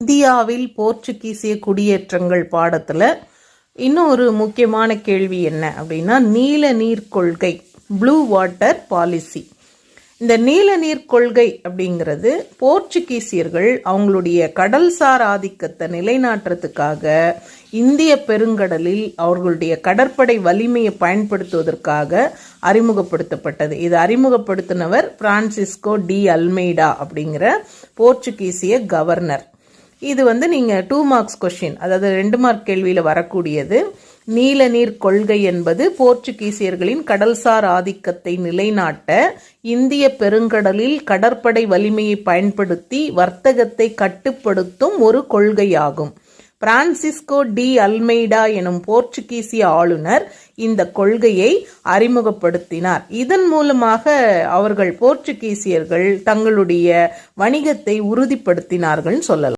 இந்தியாவில் போர்ச்சுகீசிய குடியேற்றங்கள் பாடத்தில் இன்னும் ஒரு முக்கியமான கேள்வி என்ன அப்படின்னா நீல நீர் கொள்கை ப்ளூ வாட்டர் பாலிசி இந்த நீல நீர் கொள்கை அப்படிங்கிறது போர்ச்சுகீசியர்கள் அவங்களுடைய கடல்சார் ஆதிக்கத்தை நிலைநாட்டுறதுக்காக இந்திய பெருங்கடலில் அவர்களுடைய கடற்படை வலிமையை பயன்படுத்துவதற்காக அறிமுகப்படுத்தப்பட்டது. இது அறிமுகப்படுத்தினவர் பிரான்சிஸ்கோ டி அல்மெய்டா அப்படிங்கிற போர்ச்சுகீசிய கவர்னர். இது வந்து நீங்கள் டூ மார்க்ஸ் கொஷின் அதாவது ரெண்டு மார்க் கேள்வியில் வரக்கூடியது. நீல நீர் கொள்கை என்பது போர்ச்சுகீசியர்களின் கடல்சார் ஆதிக்கத்தை நிலைநாட்ட இந்திய பெருங்கடலில் கடற்படை வலிமையை பயன்படுத்தி வர்த்தகத்தை கட்டுப்படுத்தும் ஒரு கொள்கையாகும். பிரான்சிஸ்கோ டி அல்மெய்டா எனும் போர்ச்சுகீசிய ஆளுநர் இந்த கொள்கையை அறிமுகப்படுத்தினார். இதன் மூலமாக அவர்கள் போர்ச்சுகீசியர்கள் தங்களுடைய வணிகத்தை உறுதிப்படுத்தினார்கள் சொல்லலாம்.